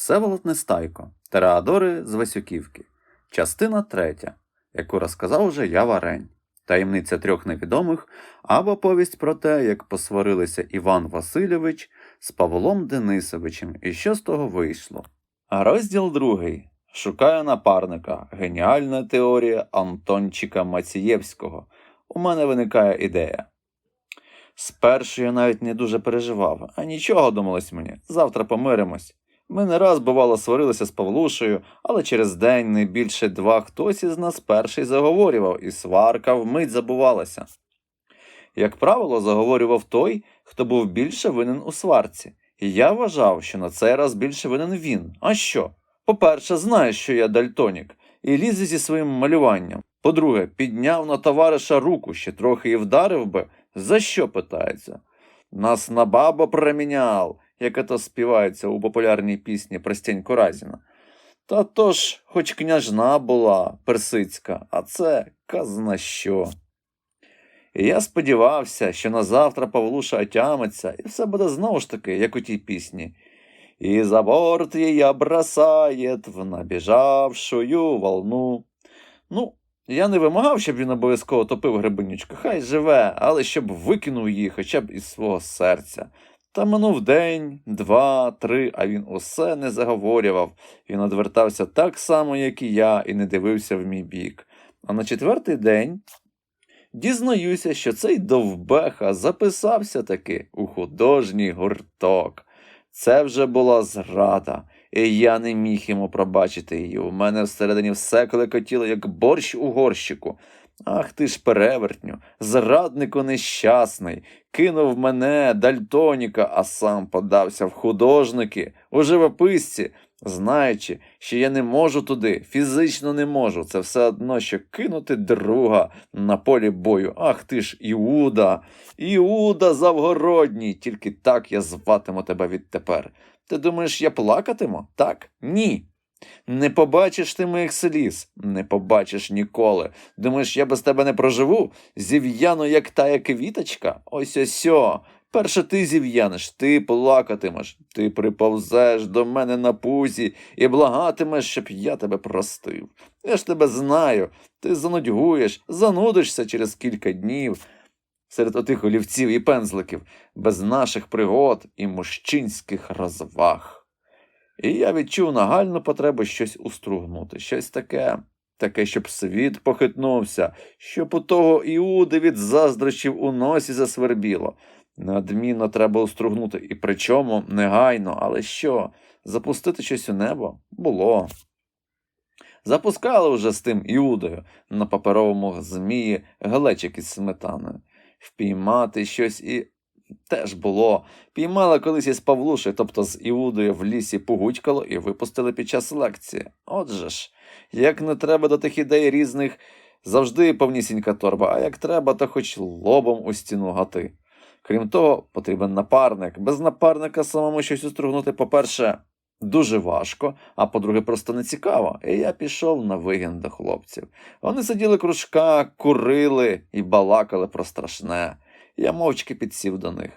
Всеволод Нестайко, Тереадори з Васюківки, частина третя, яку розказав уже я Варень, таємниця трьох невідомих або повість про те, як посварилися Іван Васильович з Павлом Денисовичем і що з того вийшло. А розділ другий. Шукаю напарника. Геніальна теорія Антончика Мацієвського. У мене виникає ідея. Спершу я навіть не дуже переживав, а нічого думалось мені. Завтра помиримось. Ми не раз, бувало, сварилися з Павлушею, але через день, не більше два, хтось із нас перший заговорював, і сварка вмить забувалася. Як правило, заговорював той, хто був більше винен у сварці, і я вважав, що на цей раз більше винен він. А що? По-перше, знає, що я дальтонік, і лізе зі своїм малюванням. По-друге, підняв на товариша руку, ще трохи і вдарив би. За що питається? Нас на бабу проміняв, як це співається у популярній пісні про Стеньку Разіна. Та то ж, хоч княжна була персидська, а це казна що. І я сподівався, що на завтра Павлуша отямиться, і все буде знову ж таки, як у тій пісні. І за борт її бросает в набіжавшую волну. Ну, я не вимагав, щоб він обов'язково топив гребенючку, хай живе, але щоб викинув її хоча б із свого серця. Та минув день, два, три, а він усе не заговорював. Він одвертався так само, як і я, і не дивився в мій бік. А на четвертий день дізнаюся, що цей довбеха записався таки у художній гурток. Це вже була зрада, і я не міг йому пробачити її. У мене всередині все клекотіло, як борщ у горщику. Ах ти ж перевертню, зраднику нещасний, кинув мене, дальтоніка, а сам подався в художники, у живописці, знаючи, що я не можу туди, фізично не можу. Це все одно, що кинути друга на полі бою. Ах ти ж Іуда, Іуда Завгородній, тільки так я зватиму тебе відтепер. Ти думаєш, я плакатиму? Так? Ні. Не побачиш ти моїх сліз, не побачиш ніколи. Думаєш, я без тебе не проживу? Зів'яну, як тая квіточка? Ось ось. о. Перше ти зів'янеш, ти плакатимеш, ти приповзеш до мене на пузі і благатимеш, щоб я тебе простив. Я ж тебе знаю, ти занудьгуєш, занудишся через кілька днів серед отих олівців і пензликів, без наших пригод і мужчинських розваг. І я відчув нагальну потребу щось устругнути, щось таке, таке, щоб світ похитнувся, щоб у того Іуди від заздрощів у носі засвербіло. Неодмінно треба устругнути, і причому негайно, але що, запустити щось у небо було. Запускали вже з тим Іудою на паперовому змії глечик із сметаною. Впіймати щось і теж було. Піймали колись із Павлушею, тобто з Іудою в лісі погудькало і випустили під час лекції. Отже ж, як не треба до тих ідей різних, завжди повнісінька торба, а як треба, то хоч лобом у стіну гати. Крім того, потрібен напарник. Без напарника самому щось устругнути, по-перше, дуже важко, а по-друге, просто не цікаво. І я пішов на вигін до хлопців. Вони сиділи кружка, курили і балакали про страшне. Я мовчки підсів до них.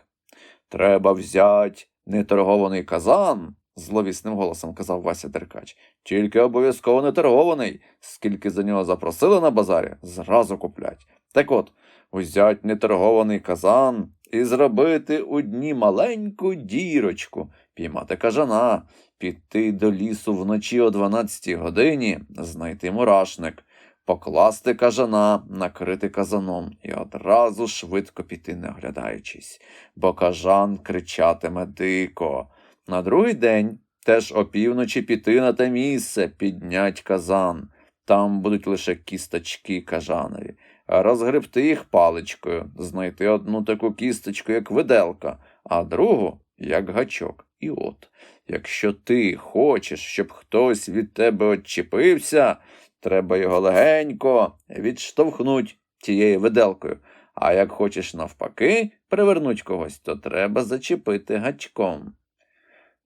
Треба взять неторгований казан, зловісним голосом казав Вася Деркач. Тільки обов'язково не торгований. Скільки за нього запросили на базарі, зразу куплять. Так от, узять неторгований казан і зробити у дні маленьку дірочку, піймати кажана, піти до лісу вночі о 12 годині, знайти мурашник, покласти кажана, накрити казаном і одразу швидко піти, не оглядаючись, бо кажан кричатиме дико. На другий день теж опівночі піти на те місце, піднять казан. Там будуть лише кісточки кажанові, розгребти їх паличкою, знайти одну таку кісточку, як виделка, а другу як гачок. І от, якщо ти хочеш, щоб хтось від тебе отчепився, треба його легенько відштовхнуть тією виделкою. А як хочеш навпаки привернуть когось, то треба зачепити гачком.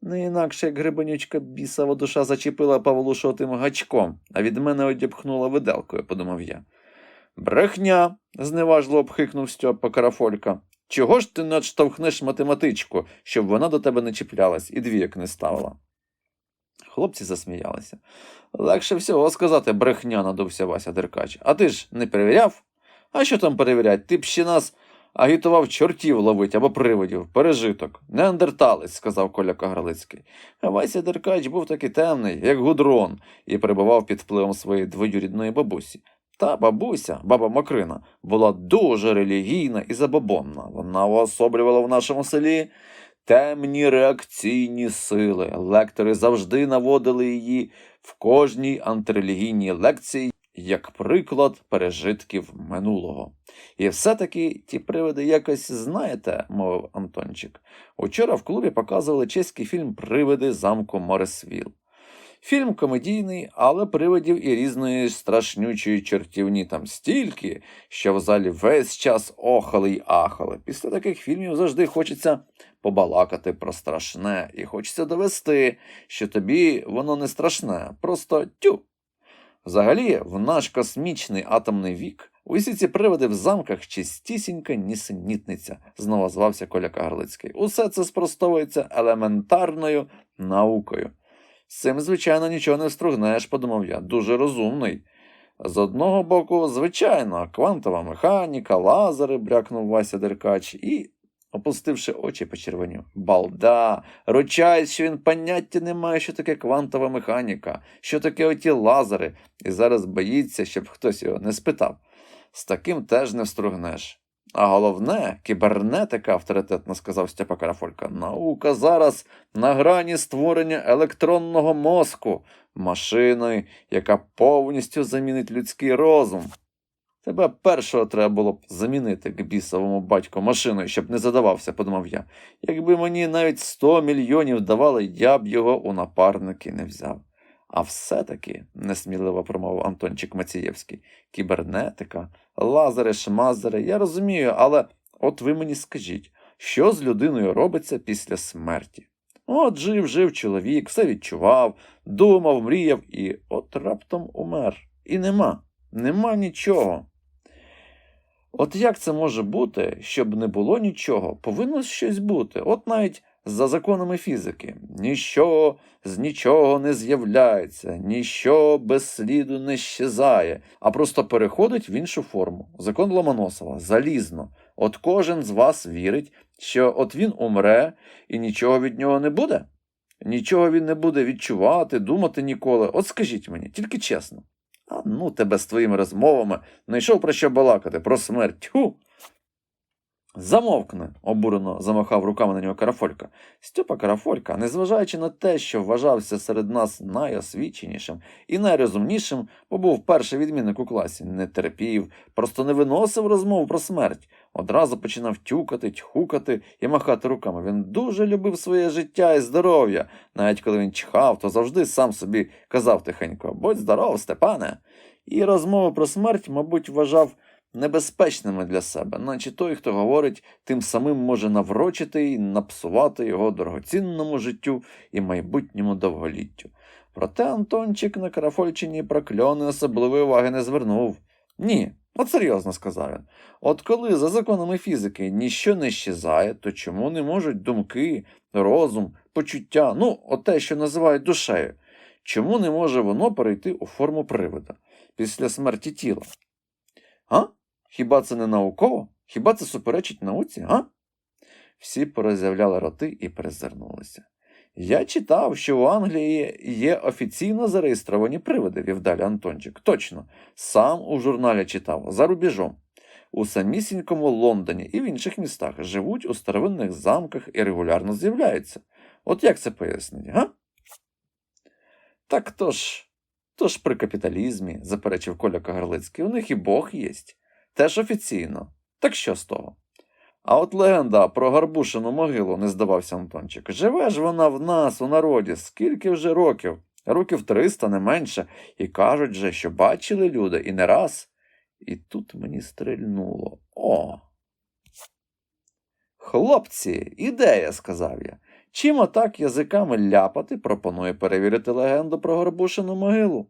Не інакше, як грибанючка бісова душа зачепила Павлушу тим гачком, а від мене одіпхнула виделкою, подумав я. Брехня, зневажливо обхикнув Стьопа Карафолька. Чого ж ти надштовхнеш математичку, щоб вона до тебе не чіплялась і двіяк не ставила? Хлопці засміялися. Легше всього сказати брехня, надувся Вася Деркач. А ти ж не перевіряв? А що там перевірять? Ти б ще нас агітував чортів ловить або привидів, пережиток. Неандерталець, сказав Коля Кагарлицький. А Вася Деркач був такий темний, як гудрон, і перебував під впливом своєї двоюрідної бабусі. Та бабуся, баба Макрина, була дуже релігійна і забобонна. Вона уособлювала в нашому селі темні реакційні сили. Лектори завжди наводили її в кожній антирелігійній лекції як приклад пережитків минулого. І все-таки ті привиди якось знаєте, мовив Антончик. Учора в клубі показували чеський фільм Привиди замку Моресвіл. Фільм комедійний, але привидів і різної страшнючої чортівні там стільки, що в залі весь час охали й ахали. Після таких фільмів завжди хочеться побалакати про страшне, і хочеться довести, що тобі воно не страшне, просто тю. Взагалі, в наш космічний атомний вік усі ці приводи в замках чистісінька нісенітниця, знову звався Коля Кагарлицький. Усе це спростовується елементарною наукою. З цим, звичайно, нічого не встругнеш, подумав я, дуже розумний. З одного боку, звичайно, квантова механіка, лазери, брякнув Вася Деркач, і, опустивши очі, почервонів. Балда, ручаюсь, що він поняття не має, що таке квантова механіка, що таке оті лазери, і зараз боїться, щоб хтось його не спитав. З таким теж не встругнеш. А головне, кібернетика, авторитетно сказав Степа Карафолька, наука зараз на грані створення електронного мозку, машиною, яка повністю замінить людський розум. Тебе першого треба було б замінити к бісовому батьку машиною, щоб не задавався, подумав я. Якби мені навіть сто мільйонів давали, я б його у напарники не взяв. А все-таки, несміливо промовив Антончик Мацієвський, кібернетика, лазери, шмазери, я розумію, але от ви мені скажіть, що з людиною робиться після смерті? От жив, жив чоловік, все відчував, думав, мріяв і от раптом умер. І нема, нема нічого. От як це може бути, щоб не було нічого, повинно щось бути. От навіть за законами фізики. Ніщо з нічого не з'являється, ніщо без сліду не щезає, а просто переходить в іншу форму. Закон Ломоносова, залізно. От кожен з вас вірить, що от він умре і нічого від нього не буде. Нічого він не буде відчувати, думати ніколи. От скажіть мені, тільки чесно. А ну тебе з твоїми розмовами знайшов про що балакати, про смерть. Тьфу! Замовкни, обурено замахав руками на нього Карафолька. Стьопа Карафолька, незважаючи на те, що вважався серед нас найосвіченішим і найрозумнішим, бо був перший відмінник у класі, не терпів, просто не виносив розмов про смерть. Одразу починав тюкати, тьхукати і махати руками. Він дуже любив своє життя і здоров'я. Навіть коли він чхав, то завжди сам собі казав тихенько Будь здоров, Степане. І розмови про смерть, мабуть, вважав небезпечними для себе, наче той, хто говорить, тим самим може наврочити і напсувати його дорогоцінному життю і майбутньому довголіттю. Проте Антончик на Карафольчині про кльони особливої уваги не звернув. Ні, от серйозно сказав він. От коли за законами фізики ніщо не щезає, то чому не можуть думки, розум, почуття, ну, от те, що називають душею, чому не може воно перейти у форму привида після смерті тіла? А? Хіба це не науково? Хіба це суперечить науці, а? Всі порозявляли роти і перезирнулися. Я читав, що у Англії є офіційно зареєстровані привиди, вів далі Антончик. Точно, сам у журналі читав, за рубіжом. У самісінькому Лондоні і в інших містах живуть у старовинних замках і регулярно з'являються. От як це пояснить, га? Так то ж, то ж при капіталізмі, заперечив Коля Кагарлицький, у них і Бог єсть. Теж офіційно. Так що з того? А от легенда про Гарбушину могилу, не здавався Антончик. Живе ж вона в нас, у народі, скільки вже років? Років триста, не менше, і кажуть же, що бачили люди і не раз. І тут мені стрельнуло. О. Хлопці, ідея, сказав я. Чим отак язиками ляпати, пропоную перевірити легенду про Горбушину могилу.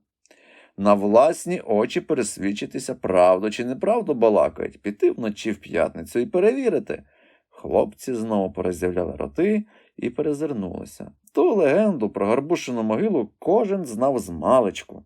На власні очі пересвідчитися, правду чи неправду балакають, піти вночі в п'ятницю і перевірити. Хлопці знову пороззявляли роти і перезирнулися. Ту легенду про гарбушену могилу кожен знав з маличку.